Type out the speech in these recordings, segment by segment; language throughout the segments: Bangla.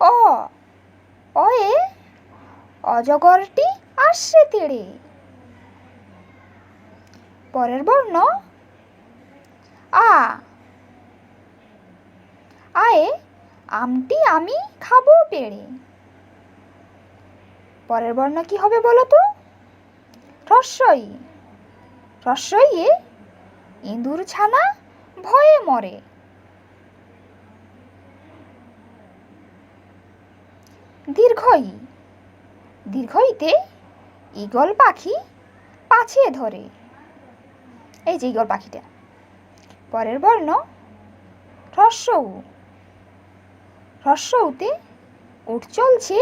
অ, অয়ে, অজগরটি আসছে তেড়ে। পরের বর্ণ, আ, আয়ে, আমটি আমি খাব পেড়ে। পরের বর্ণ কি হবে বলো তো? রস্বই রস্বইয়ে ইঁদুর ছানা ভয়ে মরে। দীর্ঘই। দীর্ঘইতে ঈগল পাখি পাছিয়ে ধরে। এই যে ঈগল পাখিটা। পরের বর্ণ হ্রস্বউ। হ্রস্বউতে উঠ চলছে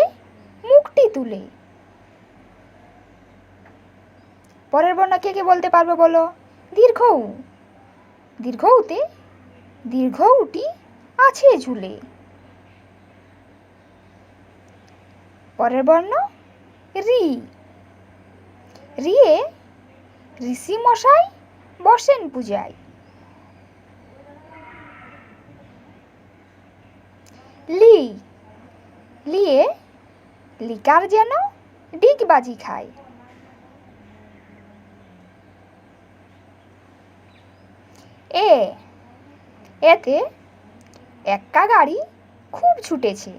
মুখটি তুলে। পরের বর্ণ কে কে বলতে পারবে বলো? দীর্ঘউ। দীর্ঘউতে দীর্ঘউটি আছে ঝুলে। পরের বর্ণ? রি। রিয়ে ঋষি মশাই বসেন পূজায়। লি। লিয়ে লিকার যেন ডিগবাজি খায়। এ। এতে এক্কা গাড়ি খুব ছুটেছে।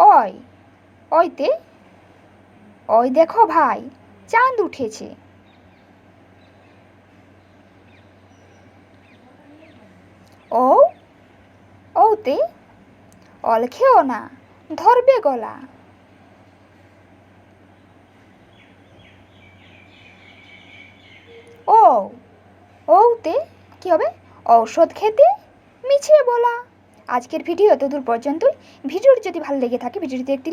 অয় অয়তে ওই দেখো ভাই, চাঁদ উঠেছে। ও, ওতে অলখেও না, ধরবে গলা। ও, ওতে, কি হবে? ঔষধ খেতে মিছিয়ে বলা। আজকের ভিডিও এতদূর দূর পর্যন্তই। ভিডিওটি যদি ভালো লেগে থাকে ভিডিওটিতে একটি